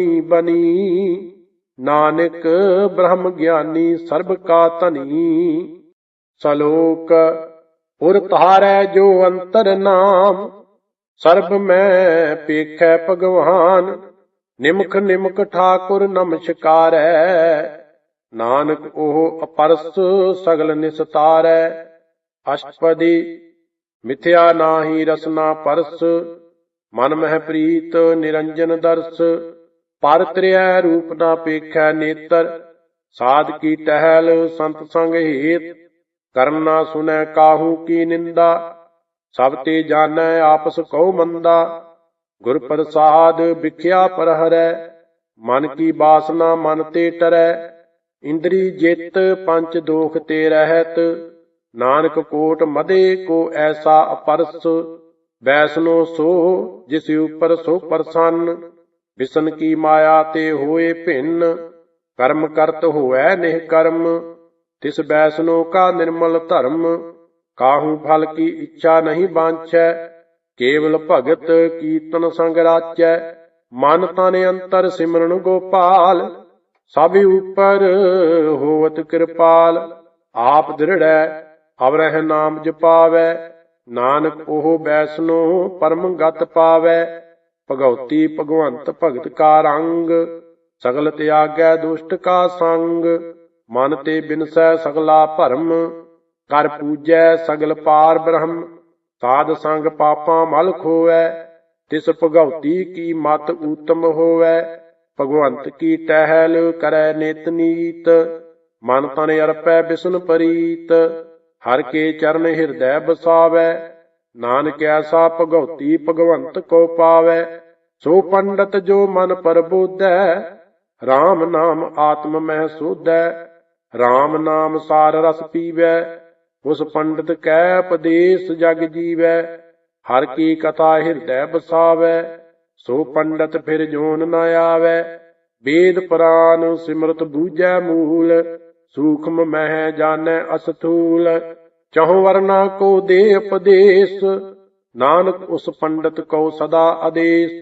ਬਣੀ। ਨਾਨਕ ਬ੍ਰਹਮ ਗਿਆਨੀ ਸਰਬ ਕਾ ਧਨੀ। ਸਲੋਕ, ਉਰ ਤਾਰੈ ਜੋ ਅੰਤਰ ਨਾਮ, ਸਰਬ ਮੈਂ ਪੇਖੈ ਭਗਵਾਨ। ਨਿਮਖ ਨਿਮਖ ਠਾਕੁਰ ਨਮਸਕਾਰੈ। ਨਾਨਕ ਉਹ ਅਪਰਸ ਸਗਲ ਨਿਸਤਾਰੈ। ਅਸ਼ਟਪਦੀ, ਮਿਥਿਆ ਨਾਹੀ ਰਸਨਾ ਪਰਸ। ਮਨ ਮਹਿ ਪ੍ਰੀਤ ਨਿਰੰਜਨ ਦਰਸ। ਪਰ ਰੂਪ ਨਾ ਪੇਖੈ ਨੇਤਰ। ਸਾਧ ਕੀ ਟਹਿਲ, ਸੰਤ ਸੰਗ ਹੇਤ ਕਰਮ ਨਾ ਸੁਨੈ ਕਾਹੂ ਕੀ ਨਿੰਦਾ। ਸਭ ਤੇ ਜਾਣੈ ਆਪਸ ਕਉ ਮੰਦਾ। ਗੁਰ ਪ੍ਰਸਾਦ ਵਿਖਿਆ ਪਰ ਮਨ ਕੀ ਬਾਸਨਾ ਮਨ ਤੇ ਟਰੈ। ਇੰਦਰੀ ਜਿਤ ਪੰਚ ਦੋਖ ਤੇ ਰਹਿਤ। ਨਾਨਕ ਕੋਟ ਮਦੇ ਕੋ ਐਸਾ ਅਪਰਸ। ਬੈਸਨੋ ਸੋ, ਜਿਸ ਉਪਰ ਸੋ ਪ੍ਰਸੰਨ। ਬਿਸਨ ਕੀ ਮਾਇਆ ਤੇ ਹੋਏ ਭਿੰਨ, ਕਰਮ ਕਰਤ ਹੋਐ ਨਿਹ ਕਰਮ, ਤਿਸ ਬੈਸਨੋ ਕਾ ਨਿਰਮਲ ਧਰਮ, ਕਾਹੂ ਫਲ ਕੀ ਇੱਛਾ ਨਹੀਂ ਬਾਂਛੈ, ਕੇਵਲ ਭਗਤ ਕੀਰਤਨ ਸੰਗ ਰਾਚੈ, ਮਨ ਤਨ ਅੰਤਰ ਸਿਮਰਨ ਗੋਪਾਲ, ਸਭ ਉਪਰ ਹੋਵਤ ਕਿਰਪਾਲ, ਆਪ ਦ੍ਰਿੜੈ ਅਵਰਹਿ ਨਾਮ ਜਪਾਵੈ, ਨਾਨਕ ਉਹ ਬੈਸਨੋ ਪਰਮ ਗਤ ਪਾਵੈ ਭਗਉਤੀ ਭਗਵੰਤ ਭਗਤ ਕਾ ਰੰਗ ਸਗਲ ਤਿਆਗੈ ਦੁਸ਼ਟ ਕਾ ਸੰਗ। ਮਨ ਤੇ ਬਿਨਸੈ ਸਗਲਾ ਭਰਮ, ਕਰ ਪੂਜੈ ਸਗਲ ਪਾਰ ਬ੍ਰਹਮ। ਸਾਧ ਸੰਗ ਪਾਪਾਂ ਮਲ ਖੋਵੈ, ਤਿਸ ਭਗਉਤੀ ਕੀ ਮਤ ਊਤਮ ਹੋਵੈ। ਭਗਵੰਤ ਕੀ ਟਹਿਲ ਕਰੈ ਨਿਤ ਨੀਤ, ਮਨ ਤਨ ਅਰਪੈ ਬਿਸਨ ਪਰੀਤ। ਹਰ ਕੇ ਚਰਨ ਹਿਰਦੈ ਬਸਾਵੈ ਨਾਨਕ ਐਸਾ ਭਗਉਤੀ ਭਗਵੰਤ ਕੋ ਪਾਵੈ, ਸੋ ਪੰਡਤ ਜੋ ਮਨ ਪਰਬੋਧੈ RAM ਨਾਮ ਆਤਮ ਮਹਿ ਸੋਧੈ RAM ਨਾਮ ਸਾਰ ਰਸ ਪੀਵੈ, ਉਸ ਪੰਡਤ ਕੈ ਉਪਦੇਸ਼ ਜਗ ਜੀਵੈ, ਹਰ ਕੀ ਕਥਾ ਹਿਰਦੈ ਬਸਾਵੈ, ਸੋ ਪੰਡਤ ਫਿਰ ਜੋਨ ਨ ਆਵੈ, ਵੇਦ ਪੁਰਾਨ ਸਿਮਰਤ ਬੂਝੈ ਮੂਲ, ਸੂਖਮ ਮਹਿ ਜਾਣੈ ਅਸਥੂਲ ਚਹੁ ਵਰਨਾ ਕੋ ਦੇ ਉਪਦੇਸ਼, ਨਾਨਕ ਉਸ ਪੰਡਤ ਕੋ ਸਦਾ ਆਦੇਸ਼।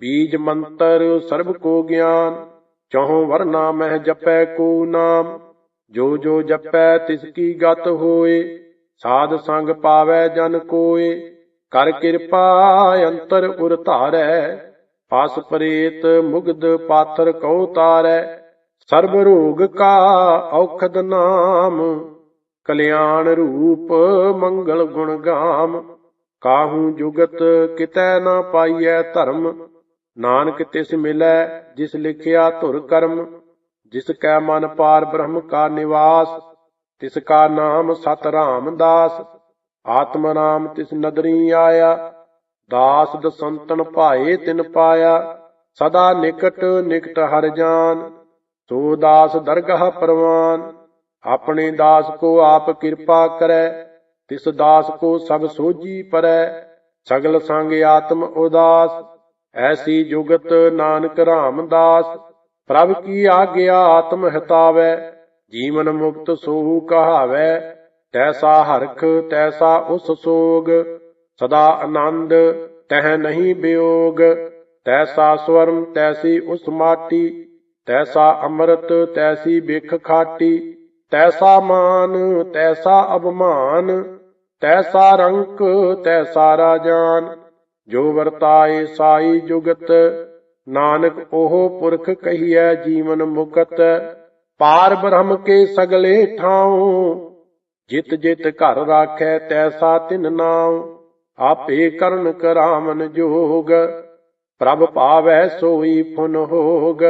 ਬੀਜ ਮੰਤਰ ਸਰਬ ਕੋ ਗਿਆਨ, ਚਹੁ ਵਰਨਾ ਮਹਿ ਜਪੈ ਕੋ ਨਾਮ। ਜੋ ਜੋ ਜਪੈ ਤਿਸ ਕੀ ਗਤ ਹੋਏ, ਸਾਧ ਸੰਗ ਪਾਵੈ ਜਨ ਕੋਏ। ਕਰ ਕਿਰਪਾ ਅੰਤਰ ਉਰ ਧਾਰੈ ਪਾਸ ਪ੍ਰੇਤ ਮੁਗਦ ਪਾਥਰ ਕਉ ਤਾਰੈ। ਸਰਬ ਰੋਗ ਕਾ ਔਖਦ ਨਾਮ ਕਲਿਆਣ ਰੂਪ ਮੰਗਲ ਗੁਣ ਗਾਮ, ਕਾਹੂ ਜੁਗਤ ਕਿਤੈ ਨਾ ਪਾਈਐ ਧਰਮ, ਨਾਨਕ ਤਿਸ ਮਿਲੈ ਜਿਸ ਲਿਖਿਆ ਧੁਰ ਕਰਮ, ਜਿਸ ਕੈ ਮਨ ਪਾਰ ਬ੍ਰਹਮ ਕਾ ਨਿਵਾਸ, ਤਿਸ ਕਾ ਨਾਮ ਸਤ ਰਾਮਦਾਸ ਆਤਮ ਨਾਮ ਤਿਸ ਨਦਰੀ ਆਇਆ, ਦਾਸ ਦਸੰਤਨ ਭਾਏ ਤਿਨ ਪਾਇਆ, ਸਦਾ ਨਿਕਟ ਨਿਕਟ ਹਰ ਜਾਨ, ਸੋ ਦਾਸ ਦਰਗਹ ਪਰਵਾਨ ਆਪਣੇ ਦਾਸ ਕੋ ਆਪ ਕਿਰਪਾ ਕਰੈ, ਤਿਸ ਦਾਸ ਕੋ ਸਭ ਸੋਝੀ ਪਰੈ, ਸਗਲ ਸੰਗ ਆਤਮ ਉਦਾਸ, ਐਸੀ ਜੁਗਤ ਨਾਨਕ ਰਾਮਦਾਸ, ਪ੍ਰਭ ਕੀ ਆਗਿਆ ਆਤਮ ਹਿਤਾਵੈ, ਜੀਵਨ ਮੁਕਤ ਸੋਹੂ ਕਹਾਵੈ, ਤੈਸਾ ਹਰਖ, ਤੈਸਾ ਉਸ ਸੋਗ, ਸਦਾ ਆਨੰਦ ਤਹ ਨਹੀਂ ਬਿਯੋਗ ਤੈਸਾ ਸਵਰਮ ਤੈਸੀ ਉਸ ਮਾਟੀ, ਤੈਸਾ ਅੰਮ੍ਰਿਤ ਤੈਸੀ ਬਿਖ ਖਾਟੀ ਤੈਸਾ ਮਾਨ, ਤੈਸਾ ਅਭਮਾਨ, ਤੈਸਾ ਰੰਕ, ਤੈਸਾ ਰਾਜਾਨ। ਜੋ ਵਰਤਾਏ ਸਾਈ ਜੁਗਤ, ਨਾਨਕ ਉਹ ਪੁਰਖ ਕਹੀਐ ਜੀਵਨ ਮੁਕਤ। ਪਾਰ ਬ੍ਰਹਮ ਕੇ ਸਗਲੇ ਠਾਉ, ਜਿਤ ਜਿਤ ਘਰ ਰਾਖੈ ਤੈਸਾ ਤਿਨ ਨਾਉ। ਆਪੇ ਕਰਨ ਕਰਾਮਨ ਜੋਗ, ਪ੍ਰਭ ਪਾਵੈ ਸੋਈ ਫੁਨ ਹੋਗ।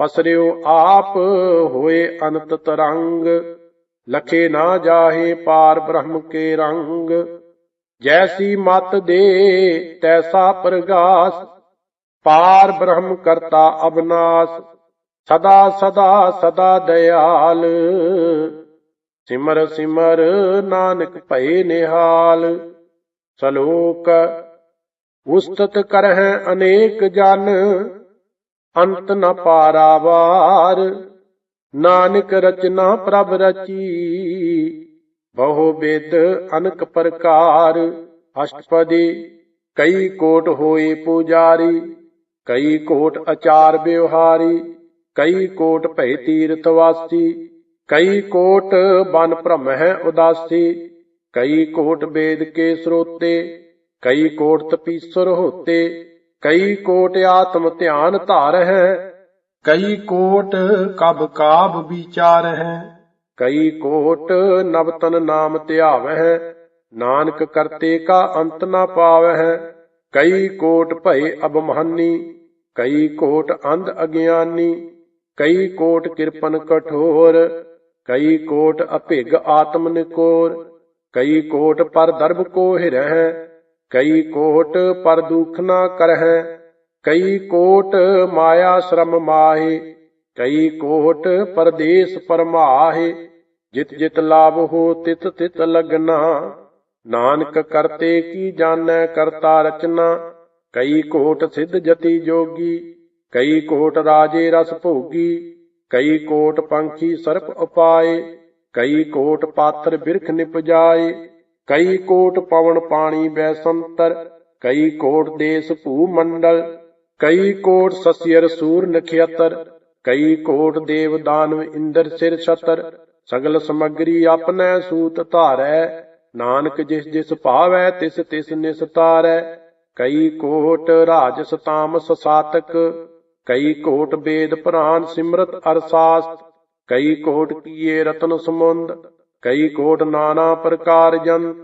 ਪਸਰਿਓ ਆਪ ਹੋਏ ਅਨੰਤ ਤਰੰਗ, ਲਖੇ ਨਾ ਜਾਹੇ ਪਾਰ ਬ੍ਰਹਮ ਕੇ ਰੰਗ। ਜੈਸੀ ਮਤ ਦੇ ਤੈਸਾ ਪ੍ਰਗਾਸ, ਪਾਰ ਬ੍ਰਹਮ ਕਰਤਾ ਅਬਨਾਸ। ਸਦਾ ਸਦਾ ਸਦਾ ਦਇਆਲ, ਸਿਮਰ ਸਿਮਰ ਨਾਨਕ ਭਏ ਨਿਹਾਲ। ਸਲੋਕ, ਉਸਤਤ ਕਰਹਿ ਅਨੇਕ ਜਨ ਅੰਤ ਨ ਪਾਰਾਵਾਰ। ਨਾਨਕ ਰਚਨਾ ਪ੍ਰਭ ਰਚੀ। ਬਹੁ ਬਿਦ ਅਨਕ ਪ੍ਰਕਾਰ। ਅਸ਼ਟਪਦੀ, ਕਈ ਕੋਟ ਹੋਏ ਪੂਜਾਰੀ। ਕਈ ਕੋਟ ਅਚਾਰ ਵਿਵਹਾਰੀ। ਕਈ ਕੋਟ ਭੈ ਤੀਰਥ ਵਾਸੀ। ਕਈ ਕੋਟ ਬਨ ਭ੍ਰਮ ਹੈ ਉਦਾਸੀ। ਕਈ ਕੋਟ ਵੇਦ ਕੇ ਸਰੋਤੇ। ਕਈ ਕੋਟ ਤਪੀਸਰ ਹੋਤੇ। ਕਈ ਕੋਟ ਆਤਮ ਧਿਆਨ ਧਾਰ ਹੈ ਕਈ ਕੋਟ ਕਬ ਕਾਬ ਵਿਚਾਰ ਹੈ ਕਈ ਕੋਟ ਨਵਤਨ ਨਾਮ ਧਿਆਵਹਿ ਨਾਨਕ ਕਰਤੇ ਕਾ ਅੰਤ ਨਾ ਪਾਵਹਿ। ਕਈ ਕੋਟ ਭਏ ਅਬਮਹਾਨੀ ਕਈ ਕੋਟ ਅੰਧ ਅਗਿਆਨੀ। ਕਈ ਕੋਟ ਕਿਰਪਨ ਕਠੋਰ ਕਈ ਕੋਟ ਅਭਿਗ ਆਤਮ ਨਿਕੋਰ। ਕਈ ਕੋਟ ਪਰ ਦਰਬ ਕੋ ਹਿਰਹਿ ਕਈ ਕੋਟ ਪਰ ਦੁਖ ਨਾ ਕਰਹਿ, ਕਈ ਕੋਟ ਮਾਇਆ ਸ਼ਰਮ ਮਾਹੇ, ਕਈ ਕੋਟ ਪਰਦੇਸ ਪਰਮਾਹੇ, ਜਿਤ ਜਿਤ ਲਾਭ ਹੋ ਤਿਤ ਤਿਤ ਲਗਨਾ। ਨਾਨਕ ਕਰਤੇ ਕੀ ਜਾਣੈ ਕਰਤਾ ਰਚਨਾ, ਕਈ ਕੋਟ ਸਿੱਧ ਜਤੀ ਜੋਗੀ, ਕਈ ਕੋਟ ਰਾਜੇ ਰਸ ਭੋਗੀ, ਕਈ ਕੋਟ ਪੰਖੀ ਸਰਪ ਉਪਾਏ, ਕਈ ਕੋਟ ਪਾਥਰ ਬਿਰਖ ਨਿਪਜਾਏ। ਕਈ ਕੋਟ ਪਵਨ ਪਾਣੀ ਬੈਸੰਤਰ, ਕਈ ਕੋਟ ਦੇਸ ਭੂ ਮੰਡਲ, ਕਈ ਕੋਟ ਸਸਿਅਰ ਸੂਰ ਨਖਿਅਤਰ, ਕਈ ਕੋਟ ਦੇਵ ਦਾਨਵ ਇੰਦਰ ਸਿਰ ਛਤਰ, ਸਗਲ ਸਮਗਰੀ ਆਪਣੈ ਸੂਤ ਧਾਰੈ, ਨਾਨਕ ਜਿਸ ਜਿਸ ਭਾਵੈ ਤਿਸ ਤਿਸ ਨਿਸਤਾਰੈ ਕਈ ਕੋਟ ਰਾਜਸ ਤਾਮਸ ਸਾਤਕ, ਕਈ ਕੋਟ ਵੇਦ ਪੁਰਾਨ ਸਿਮਰਤ ਅਰਸਾਸਤ, ਕਈ ਕੋਟ ਕੀਏ ਰਤਨ ਸਮੁੰਦ ਕਈ ਕੋਟ ਨਾਨਾ ਪ੍ਰਕਾਰ ਜੰਤ,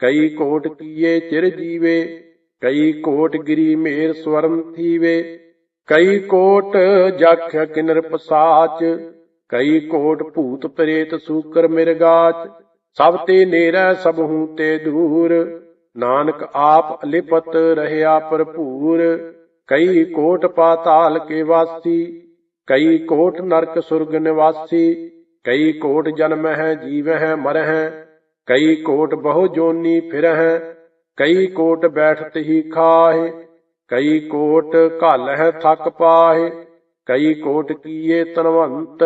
ਕਈ ਕੋਟ ਕੀਏ ਚਿਰ ਜੀਵੇ, ਕਈ ਕੋਟ ਗਿਰੀ ਮੇਰ ਸਵਰਨ ਥੀਵੇ, ਕਈ ਕੋਟ ਜਖ ਕਿਨਰ ਪਸਾਚ, ਕਈ ਕੋਟ ਭੂਤ ਪ੍ਰੇਤ ਸੂਕਰ ਮਿਰਗਾਚ ਸਭ ਤੇ ਨੇਰਾ ਨੇਰੈ ਸਭਹੂ ਤੇ ਦੂਰ, ਨਾਨਕ ਆਪ ਲਿਪਤ ਰਹਿਆ ਭਰਪੂਰ, ਕਈ ਕੋਟ ਪਾਤਾਲ ਕੇ ਵਾਸੀ, ਕਈ ਕੋਟ ਨਰਕ ਸੁਰਗ ਨਿਵਾਸੀ ਕਈ ਕੋਟ ਜਨਮ ਹੈ ਜੀਵ ਹੈ ਮਰ ਹੈ ਕਈ ਕੋਟ ਬਹੁ ਜੋਨੀ ਫਿਰ ਹੈ ਕਈ ਕੋਟ ਬੈਠਤ ਹੀ ਖਾਹੇ। ਕਈ ਕੋਟ ਘਲ ਹੈ ਥੱਕ ਪਾਹੇ। ਕਈ ਕੋਟ ਕੀਏ ਤਨਵੰਤ।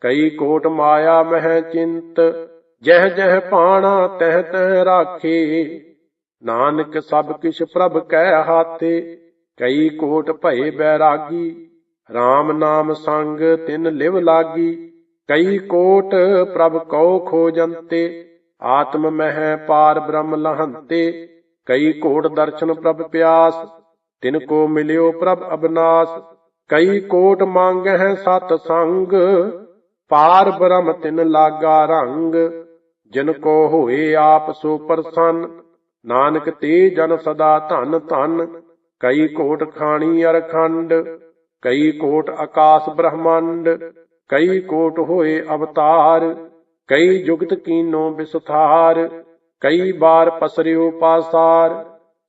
ਕਈ ਕੋਟ ਮਾਇਆ ਮਹਿ ਚਿੰਤ। ਜਹ ਜਹ ਪਾਣਾ ਤਹ ਤਹਿ ਰਾਖੇ। ਨਾਨਕ ਸਭ ਕਿਛ ਪ੍ਰਭ ਕੈ ਹਾਥੇ। ਕਈ ਕੋਟ ਭਏ ਬੈਰਾਗੀ। RAM ਨਾਮ ਸੰਗ ਤਿਨ ਲਿਵ ਲਾਗੀ। ਕਈ ਕੋਟ ਪ੍ਰਭ ਕਉ ਖੋਜੰਤੇ, ਆਤਮ ਮਹਿ ਪਾਰ ਬ੍ਰਹਮ ਲਹੰਤੇ। ਕਈ ਕੋਟ ਦਰਸ਼ਨ ਪ੍ਰਭ ਪਿਆਸ, ਤਿਨ ਕੋ ਮਿਲਿਓ ਪ੍ਰਭ ਅਬਨਾਸ। ਕਈ ਕੋਟ ਮੰਗਹਿ ਸਤ ਸੰਗ, ਪਾਰ ਬ੍ਰਹਮ ਤਿਨ ਲਾਗਾ ਰੰਗ। ਜਿਨ ਕੋ ਹੋਏ ਆਪ ਸੋ ਪ੍ਰਸੰਨ, ਨਾਨਕ ਤੇ ਜਨ ਸਦਾ ਧਨ ਧਨ। ਕਈ ਕੋਟ ਖਾਣੀ ਅਰਖੰਡ, ਕਈ ਕੋਟ ਆਕਾਸ ਬ੍ਰਹਮੰਡ। ਕਈ ਕੋਟ ਹੋਏ ਅਵਤਾਰ, ਕਈ ਜੁਗਤ ਕੀਨੋ ਵਿਸਥਾਰ ਕਈ ਬਾਰ ਪਸਰਿਓ ਪਾਸਾਰ,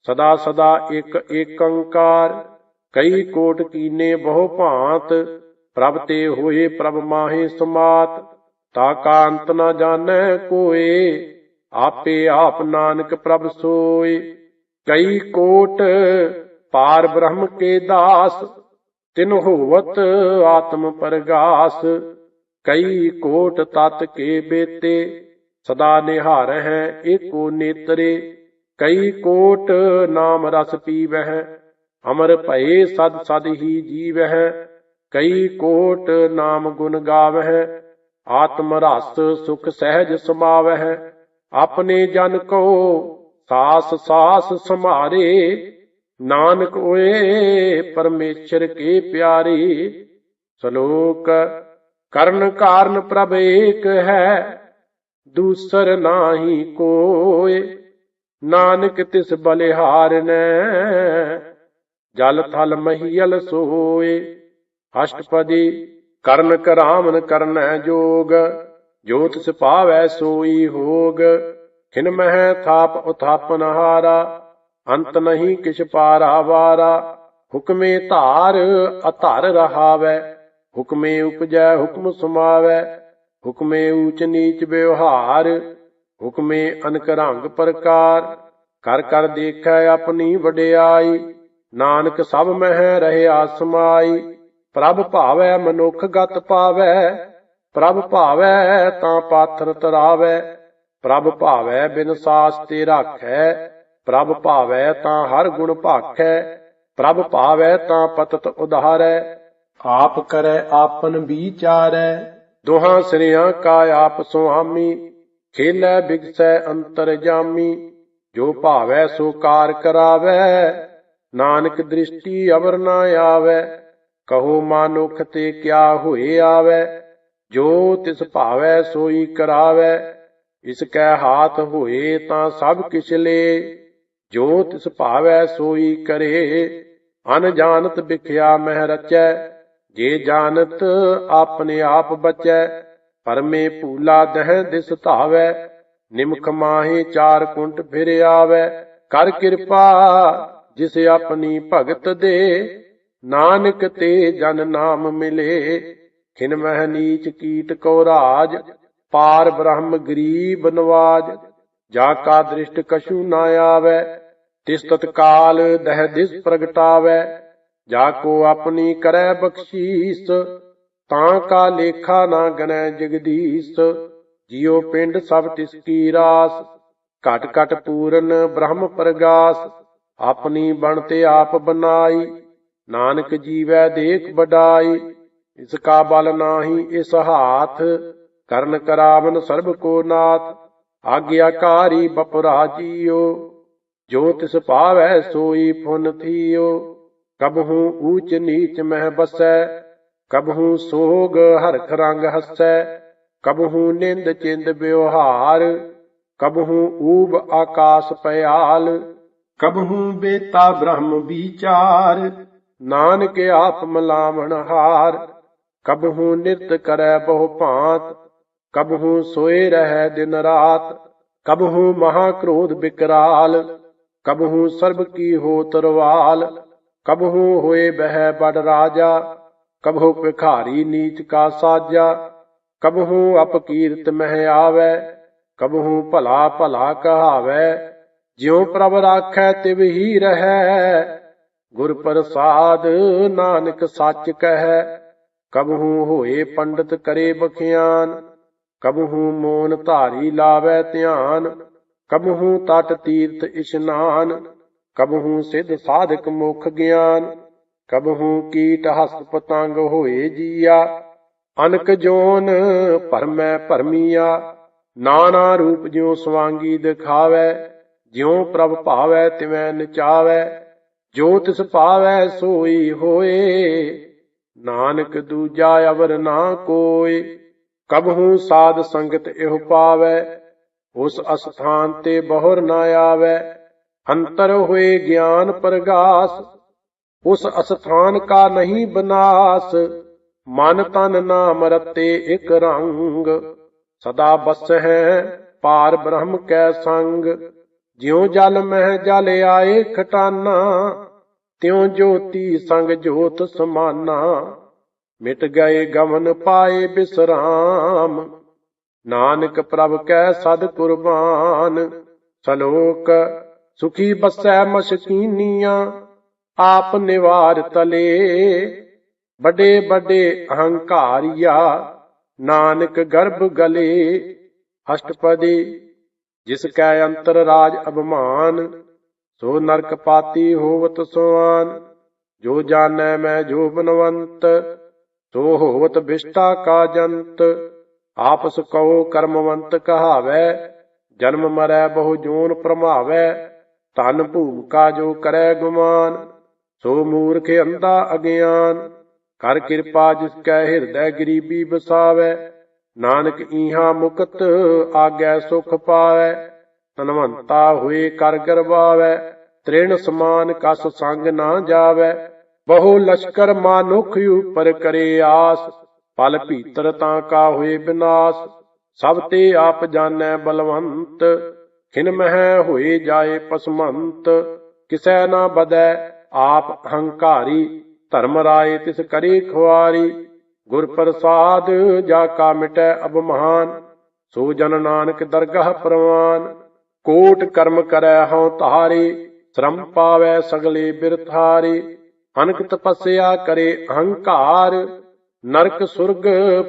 ਸਦਾ ਸਦਾ ਇੱਕ ਏਕੰਕਾਰ, ਕਈ ਕੋਟ ਕੀਨੇ ਬਹੁ ਭਾਂਤ, ਪ੍ਰਭ ਤੇ ਹੋਏ ਪ੍ਰਭ ਮਾਹੇ ਸਮਾਤ, ਤਾ ਕਾਂਤ ਨਾ ਨ ਜਾਣੈ ਕੋਏ, ਆਪੇ ਆਪ ਨਾਨਕ ਪ੍ਰਭ ਸੋਏ। ਕਈ ਕੋਟ, ਪਾਰ ਬ੍ਰਹਮ ਕੇ ਦਾਸ ਤਿਨ ਹੋਵਤ ਆਤਮ ਪਰਗਾਸ, ਕਈ ਕੋਟ ਤਤ ਕੇ ਬੇਤੇ, ਸਦਾ ਨਿਹਾਰ ਹੈ ਏਕੋ ਨੇਤਰੇ, ਕਈ ਕੋਟ ਨਾਮ ਰਸ ਪੀਵਹਿ, ਅਮਰ ਭਏ ਸਦ ਸਦ ਹੀ ਜੀਵਹਿ, ਕਈ ਕੋਟ ਨਾਮ ਗੁਣ ਗਾਵਹਿ, ਆਤਮ ਰਸ ਸੁਖ ਸਹਿਜ ਸਮਾਵਹਿ, ਆਪਣੇ ਜਨ ਕੋ ਸਾਸ ਸਾਸ ਸਮਾਰੇ ਨਾਨਕ ਓਏ ਪਰਮੇਸ਼ਰ ਕੇ ਪਿਆਰੇ, ਸ਼ਲੋਕ, ਕਰਨ ਕਾਰਨ ਪ੍ਰਭ ਏਕ ਹੈ, ਦੂਸਰ ਨਾਹੀ ਕੋਏ ਨਾਨਕ ਤਿਸ ਬਲਿਹਾਰਨੈ ਜਲ ਥਲ ਮਹੀਲ ਸੋਏ ਅਸ਼ਟਪਦੀ ਕਰਨ ਕਰਾਮਨ ਕਰਨੈ ਜੋਗ ਜੋਤ ਤਿਸ ਸੋਈ ਹੋਗ, ਖਿਨ ਮਹਿ ਥਾਪ ਉਥਾਪਨ ਹਾਰਾ ਅੰਤ ਨਹੀਂ ਕਿਛ ਪਾਰਾ ਵਾਰਾ, ਹੁਕਮੇ ਧਾਰ ਅਧਰ ਰਹਾਵੈ, ਹੁਕਮੇ ਉਪਜੈ ਹੁਕਮ ਸਮਾਵੈ, ਹੁਕਮੇ ਊਚ ਨੀਚ ਵਿਵਹਾਰ, ਹੁਕਮੇ ਅਨਕ ਰੰਗ ਪ੍ਰਕਾਰ, ਕਰ ਕਰ ਦੇਖੈ ਆਪਣੀ ਵਡਿਆਈ, ਨਾਨਕ ਸਭ ਮਹਿ ਰਹਿਆ ਸਮਾਈ ਪ੍ਰਭ ਭਾਵੈ ਮਨੁੱਖ ਗਤ ਪਾਵੈ, ਪ੍ਰਭ ਭਾਵੈ ਤਾਂ ਪਾਥਰ ਤਰਾਵੈ, ਪ੍ਰਭ ਭਾਵੈ ਬਿਨ ਸਾਸ ਤੇ ਰਾਖੈ ਪ੍ਰਭ ਭਾਵੈ ਤਾਂ ਹਰ ਗੁਣ ਭਾਖੈ, ਪ੍ਰਭ ਭਾਵੈ ਤਾਂ ਪਤਤ ਉਧਾਰੈ, ਆਪ ਕਰੈ ਆਪਨ ਵਿਚਾਰੈ। ਦੋਹਾਂ ਸ੍ਰਿਆਂ ਕਾ ਆਪ ਸੁਆਮੀ ਖੇਲੈ ਬਿਗਸੈ ਅੰਤਰ ਜਾਮੀ, ਜੋ ਭਾਵੈ ਸੋ ਕਾਰ ਕਰਾਵੈ, ਨਾਨਕ ਦ੍ਰਿਸ਼ਟੀ ਅਵਰ ਨਾ ਆਵੈ, ਕਹੋ ਮਾਨੁਖ ਤੇ ਕਿਆ ਹੋਏ ਆਵੈ, ਜੋ ਤਿਸ ਭਾਵੈ ਸੋਈ ਕਰਾਵੈ, ਇਸ ਕੈ ਹਾਥ ਹੋਏ ਤਾਂ ਸਭ ਕਿਛ ਲੇ। ਜੋ ਤਿਸ ਭਾਵੈ ਸੋਈ ਕਰੇ ਅਨਜਾਨਤ ਵਿਖਿਆ ਮਹਿ ਰਚੈ, ਜੇ ਜਾਣਤ ਆਪਣੇ ਆਪ ਬਚੈ, ਪਰਮੇ ਭੂਲਾ ਦਹਿ ਦਿਸ ਧਾਵੈ, ਨਿਮਖ ਮਾਹੇ ਚਾਰ ਕੁੰਟ ਫਿਰ ਆਵੈ, ਕਰ ਕਿਰਪਾ ਜਿਸ ਆਪਣੀ ਭਗਤ ਦੇ, ਨਾਨਕ ਤੇ ਜਨ ਨਾਮ ਮਿਲੇ, ਖਿਨ ਮਹਿ ਨੀਚ ਕੀਟ ਕੋ ਰਾਜ, ਪਾਰ ਬ੍ਰਹਮ ਗਰੀਬ ਨਵਾਜ, ਜਾ ਕਾ ਦ੍ਰਿਸ਼ਟ ਕਛੂ ਨਾ ਆਵੈ ਤਿਸ ਤਤਕਾਲ ਦਹਿ ਦਿਸ ਪ੍ਰਗਟਾਵੈ, ਜਾ ਕੋ ਆਪਣੀ ਕਰੈ ਬਖਸ਼ੀਸ, ਤਾਂ ਕਾ ਲੇਖਾ ਨਾ ਗਨੈ ਜਗਦੀਸ਼, ਜਿਉ ਪਿੰਡ ਸਭ ਤਿਸ ਕੀ ਰਾਸ, ਘਟ ਘਟ ਪੂਰਨ ਬ੍ਰਹਮ ਪ੍ਰਗਾਸ, ਆਪਣੀ ਬਣ ਤੇ ਆਪ ਬਨਾਈ, ਨਾਨਕ ਜੀਵੈ ਦੇਖ ਬਡਾਈ ਇਸ ਕਾ ਬਲ ਨਾਹੀ ਇਸ ਹਾਥ, ਕਰਨ ਕਰਾਵਨ ਸਰਬ ਕੋ ਨਾਥ, ਆਗਿਆਕਾਰੀ ਬਪਰਾ ਜੀਓ ਜੋ ਤਿਸ ਭਾਵੈ ਸੋਈ ਫੁਨ ਥੀਓ। ਕਬਹੂ ਊਚ ਨੀਚ ਮਹਿ ਬਸੈ ਕਬਹੂ ਸੋਗ ਹਰਖ ਰੰਗ ਹਸੈ। ਕਬਹੂ ਨਿੰਦ ਚਿੰਦ ਵਿਵਹਾਰ ਕਬਹੂ ਊਬ ਆਕਾਸ ਪਿਆਲ ਕਬਹੂ ਬੇਤਾ ਬ੍ਰਹਮ ਵਿਚਾਰ, ਨਾਨਕ ਆਪ ਮਲਾਵਣ ਹਾਰ। ਕਬਹੂ ਨਿਰਤ ਕਰੈ ਬਹੁ ਭਾਂਤ ਕਬਹੂ ਸੋਏ ਰਹੈ ਦਿਨ ਰਾਤ। ਕਬਹੂ ਮਹਾ ਕ੍ਰੋਧ ਬਿਕਰਾਲ। ਕਬਹੂ ਸਰਬ ਕੀ ਹੋ ਤਰਵਾਲ, ਕਬਹੂ ਹੋਏ ਬਹਿ ਬੜ ਰਾਜਾ, ਕਬਹੂ ਭਿਖਾਰੀ ਨੀਚ ਕਾ ਸਾਜਾ, ਕਬਹੂ ਅਪਕੀਰਤ ਮਹਿ ਆਵੈ, ਕਬਹੂ ਭਲਾ ਭਲਾ ਕਹਾਵੈ, ਜਿਉ ਪ੍ਰਭ ਰਾਖੈ ਤਿਵ ਹੀ ਰਹੈ, ਗੁਰ ਪ੍ਰਸਾਦ ਨਾਨਕ ਸੱਚ ਕਹੈ, ਕਬਹੂ ਹੋਏ ਪੰਡਤ ਕਰੇ ਬਖਿਆਨ, ਕਬਹੂ ਮੋਨ ਧਾਰੀ ਲਾਵੈ ਧਿਆਨ ਕਬਹੂ ਤਟ ਤੀਰਥ ਇਸ਼ਨਾਨ ਕਬਹੂ ਸਿਧ ਸਾਧਕ ਮੁਖ ਗਿਆਨ, ਕਬਹੂ ਕੀਟ ਹਸਤ ਪਤੰਗ ਹੋਏ ਜੀਆ, ਅਨਕ ਜੋਨ ਭਰਮੈ ਭਰਮੀਆ, ਨਾਨਾ ਰੂਪ ਜਿਉ ਸਵਾਂਗੀ ਦਿਖਾਵੈ, ਜਿਉ ਪ੍ਰਭ ਭਾਵੈ ਤਿਵੈ ਨਚਾਵੈ, ਜੋ ਤਿਸ ਭਾਵੈ ਸੋਈ ਹੋਏ, ਨਾਨਕ ਦੂਜਾ ਅਵਰ ਨਾ ਕੋਇ ਕਬਹੂ ਸਾਧ ਸੰਗਤ ਇਹੋ ਪਾਵੈ ਉਸ ਅਸਥਾਨ ਤੇ ਬਹੁਰ ਨਾ ਆਵੈ, ਅੰਤਰ ਹੋਏ ਗਿਆਨ ਪ੍ਰਗਾਸ। ਉਸ ਅਸਥਾਨ ਕਾ ਨਹੀਂ ਬਨਾਸ, ਮਨ ਤਨ ਨਾਮ ਰਤੇ ਇਕ ਰੰਗ। ਸਦਾ ਬਸ ਹੈ ਪਾਰ ਬ੍ਰਹਮ ਕੈ ਸੰਗ, ਜਿਉ ਜਲ ਮਹਿ ਜਲ ਆਏ ਖਟਾਨਾ। ਤਿਉ ਜੋਤੀ ਸੰਗ ਜੋਤ ਸਮਾਨਾ, ਮਿਟ ਗਏ ਗਮਨ ਪਾਏ ਬਿਸਰਾਮ। ਨਾਨਕ ਪ੍ਰਭ ਕੈ ਸਦ ਕੁਰਬਾਨ, ਸਲੋਕ, ਸੁਖੀ ਬਸੈ ਮਸ਼ਕੀਨੀਆਂ ਆਪ ਨਿਵਾਰ ਤਲੇ, ਵੱਡੇ ਵੱਡੇ ਅਹੰਕਾਰੀਆ, ਨਾਨਕ ਗਰਭ ਗਲੇ, ਅਸ਼ਟਪਦੀ, ਜਿਸ ਕੈ ਅੰਤਰ ਰਾਜ ਅਭਮਾਨ, ਸੋ ਨਰਕ ਪਾਤੀ ਹੋਵਤ ਸੁਆਨ, ਜੋ ਜਾਣੈ ਮੈਂ ਜੋ ਬਨਵੰਤ, ਸੋ ਹੋਵਤ ਬਿਸ਼ਟਾ ਕਾ ਜੰਤ ਆਪਸ ਕਉ ਕਰਮਵੰਤ ਕਹਾਵੈ, ਜਨਮ ਮਰੈ ਬਹੁ ਜੋਨ ਪ੍ਰਮਾਵੈ ਤਨ ਭੂਮਿਕਾ ਜੋ ਕਰੈ ਗੁਮਾਨ, ਸੋ ਮੂਰਖ ਅੰਧਾ ਅਗਿਆਨ, ਕਰ ਕਿਰਪਾ ਜਿਸ ਕੈ ਹਿਰਦੈ ਗਰੀਬੀ ਬਸਾਵੈ ਨਾਨਕ ਈਹਾ ਮੁਕਤ ਆਗੈ ਸੁਖ ਪਾਵੈ ਤਨਵੰਤਾ ਹੋਏ ਕਰ ਗਰਵਾਵੈ, ਤ੍ਰਿਣ ਸਮਾਨ ਕਸ ਸੰਗ ਨਾ ਜਾਵੈ, ਬਹੁ ਲਸ਼ਕਰ ਮਾਨੁਖ ਉਪਰ ਕਰੇ ਆਸ ਪਲ ਭੀਤਰ ਤਾਂ ਕਾ ਹੋਏ ਬਿਨਾਸ਼, ਸਭ ਤੇ ਆਪ ਜਾਣੈ ਬਲਵੰਤ। ਖਿਨ ਮਹਿ ਹੋਏ ਜਾਏ ਪਸਮੰਤ, ਕਿਸੈ ਨਾ ਬਦੈ ਆਪ ਹੰਕਾਰੀ। ਧਰਮ ਰਾਏ ਤਿਸ ਕਰੀ ਖੁਆਰੀ, ਗੁਰ ਪ੍ਰਸਾਦ ਜਾ ਕਾ ਮਿਟੈ ਅਬ ਮਹਾਨ। ਸੋ ਜਨ ਨਾਨਕ ਦਰਗਾਹ ਪ੍ਰਵਾਨ, ਕੋਟ ਕਰਮ ਕਰੈ ਹਉ ਧਾਰੇ, ਸ਼ਰਮ ਪਾਵੈ ਸਗਲੇ ਬਿਰਥਾਰੇ। ਅਨਕ ਤਪੱਸਿਆ ਕਰੇ ਅਹੰਕਾਰ ਨਰਕ ਸੁਰਗ,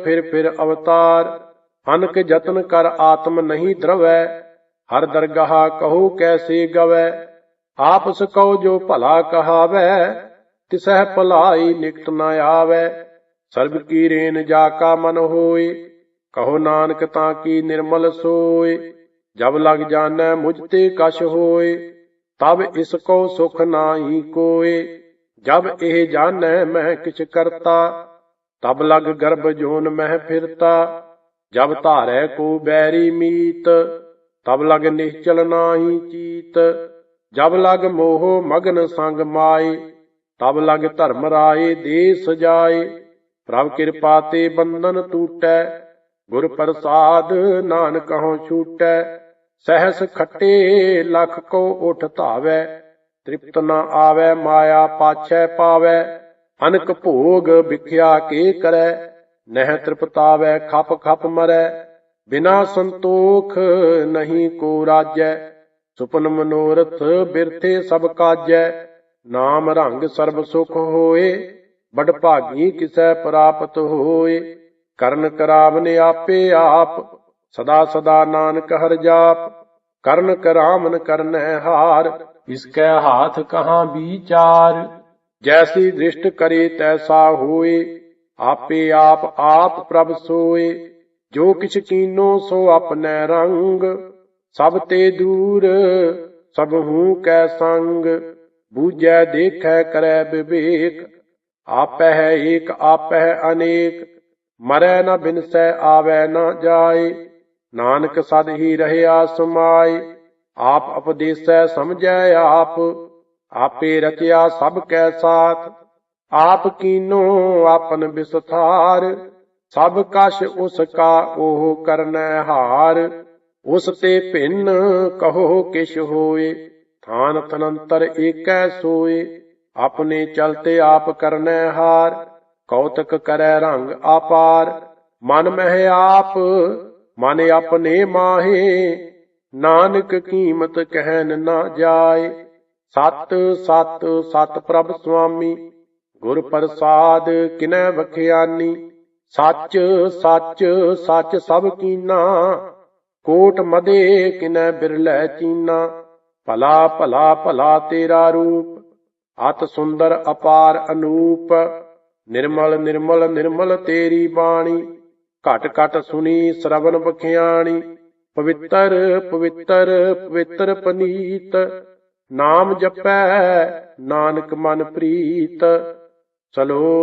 ਫਿਰ ਫਿਰ ਅਵਤਾਰ। ਅਨਕ ਯਤਨ ਕਰ ਆਤਮ ਨਹੀਂ ਦਰਵੈ, ਹਰ ਦਰਗਾਹ ਕਹੋ ਕੈਸੇ ਗਵੈ। ਆਪਸ ਕਉ ਜੋ ਭਲਾ ਕਹਾਵੈ, ਤਿਸਹਿ ਭਲਾਈ ਨਿਕਟ ਨ ਆਵੈ। ਸਰਬ ਕੀ ਰੇਨ ਜਾ ਕਾ ਮਨ ਹੋਏ, ਕਹੋ ਨਾਨਕ ਤਾਂ ਕੀ ਨਿਰਮਲ ਸੋਏ। ਜਬ ਲਗ ਜਾਣੈ ਮੁਝ ਤੇ ਕਛ ਹੋਏ, ਤਬ ਇਸ ਕੋ ਸੁਖ ਨਾਹੀ ਕੋਏ। ਜਬ ਇਹ ਜਾਣੈ ਮੈਂ ਕਿਛ ਕਰਤਾ ਤਬ ਲਗ ਗਰਭ ਜੋਨ ਮਹਿ ਫਿਰਤਾ, ਜਬ ਧਾਰੈ ਕੋ ਬੈਰੀ ਮੀਤ, ਤਬ ਲਗ ਨਿਸ਼ਚਲ ਨਾਹੀ ਚੀਤ, ਜਬ ਲਗ ਮੋਹ ਮਗਨ ਸੰਗ ਮਾਏ, ਤਬ ਲਗ ਧਰਮ ਰਾਏ ਦੇ ਸਜਾਏ ਪ੍ਰਭ ਕਿਰਪਾ ਤੇ ਬੰਧਨ ਟੂਟੈ, ਗੁਰ ਪ੍ਰਸਾਦ ਨਾਨਕ ਹਉ ਛੂਟੈ, ਸਹਸ ਖੱਟੇ ਲਖ ਕੋ ਉਠ ਧਾਵੈ, ਤ੍ਰਿਪਤ ਨ ਆਵੈ, ਮਾਇਆ ਪਾਛੈ ਪਾਵੈ ਅਨਕ ਭੋਗ ਵਿਖਿਆ ਕੇ ਕਰੈ, ਨਹਿ ਤ੍ਰਿਪਤਾਵੈ, ਖਪ ਖਪ ਮਰੈ। ਬਿਨਾ ਸੰਤੋਖ ਨਹੀਂ ਕੋ ਰਾਜੈ, ਸੁਪਨ ਮਨੋਰਥ ਬਿਰਥੇ ਸਭ ਕਾਜੈ। ਨਾਮ ਰੰਗ ਸਰਬ ਸੁਖ ਹੋਏ ਬੜ ਭਾਗੀ ਕਿਸੈ ਪ੍ਰਾਪਤ ਹੋਏ। ਕਰਨ ਕਰਾਵਨ ਆਪੇ ਆਪ, ਸਦਾ ਸਦਾ ਨਾਨਕ ਹਰ ਜਾਪ। ਕਰਨ ਕਰਾਮਨ ਕਰਨੈ ਹਾਰ, ਇਸ ਕੈ ਹਾਥ ਕਹਾਂ ਵਿਚਾਰ ਜੈਸੀ ਦ੍ਰਿਸ਼ਟ ਕਰੇ ਤੈਸਾ ਹੋਏ, ਆਪੇ ਆਪ ਆਪ ਪ੍ਰਭ ਸੋਏ। ਜੋ ਕਿਛ ਕੀਨੋ ਸੋ ਆਪਣੈ ਰੰਗ, ਸਭ ਤੇ ਦੂਰ, ਸਭ ਹੂੰ ਕੈ ਸੰਗ। ਬੂਝੈ ਦੇਖੈ ਕਰੈ ਵਿਵੇਕ ਆਪੈ ਹੈ ਏਕ ਆਪੈ ਹੈ ਅਨੇਕ। ਮਰੈ ਨ ਬਿਨਸੈ, ਆਵੈ ਨ ਜਾਏ। ਨਾਨਕ ਸਦ ਹੀ ਰਹਿਆ ਸਮਾਏ, ਆਪ ਉਪਦੇਸੈ ਸਮਝੈ ਆਪ। ਆਪੇ ਰਚਿਆ ਸਭ ਕੈ ਸਾਥ ਆਪ ਕੀਨੋ ਆਪਨ ਵਿਸਥਾਰ ਸਭ ਕਛ ਉਸ ਕਾ ਉਹ ਕਰਨੈ ਹਾਰ, ਉਸ ਤੇ ਭਿੰਨ ਕਹੋ ਕਿਛ ਹੋਏ, ਥਾਨ ਤਨੰਤਰ ਏਕੈ ਸੋਏ, ਆਪਣੇ ਚਲਤੇ ਆਪ ਕਰਨੈ ਹਾਰ, ਕੌਤਕ ਕਰੈ ਰੰਗ ਆਪਾਰ, ਮਨ ਮਹਿ ਆਪ, ਮਨ ਆਪਣੇ ਮਾਹੇ, ਨਾਨਕ ਕੀਮਤ ਕਹਿਨ ਨਾ ਜਾਏ ਸਤ ਸਤ ਸਤ ਪ੍ਰਭ ਸੁਆਮੀ, ਗੁਰ ਪ੍ਰਸਾਦ ਕਿਨੈ ਵਖਿਆਨੀ, ਸੱਚ ਸੱਚ ਸੱਚ ਸਭ ਕੀਨਾ, ਕੋਟ ਮਦੇ ਕਿਨੈ ਬਿਰਲੇ ਚੀਨਾ, ਭਲਾ ਭਲਾ ਭਲਾ ਤੇਰਾ ਰੂਪ, ਅਤ ਸੁੰਦਰ ਅਪਾਰ ਅਨੂਪ, ਨਿਰਮਲ ਨਿਰਮਲ ਨਿਰਮਲ ਤੇਰੀ ਬਾਣੀ, ਘਟ ਘਟ ਸੁਣੀ ਸ਼ਰਵਨ ਬਖਿਆਣੀ ਪਵਿੱਤਰ ਪਵਿੱਤਰ ਪਵਿੱਤਰ ਪਨੀਤ ਨਾਮ ਜਪੈ ਨਾਨਕ ਮਨ ਪ੍ਰੀਤ ਚਲੋ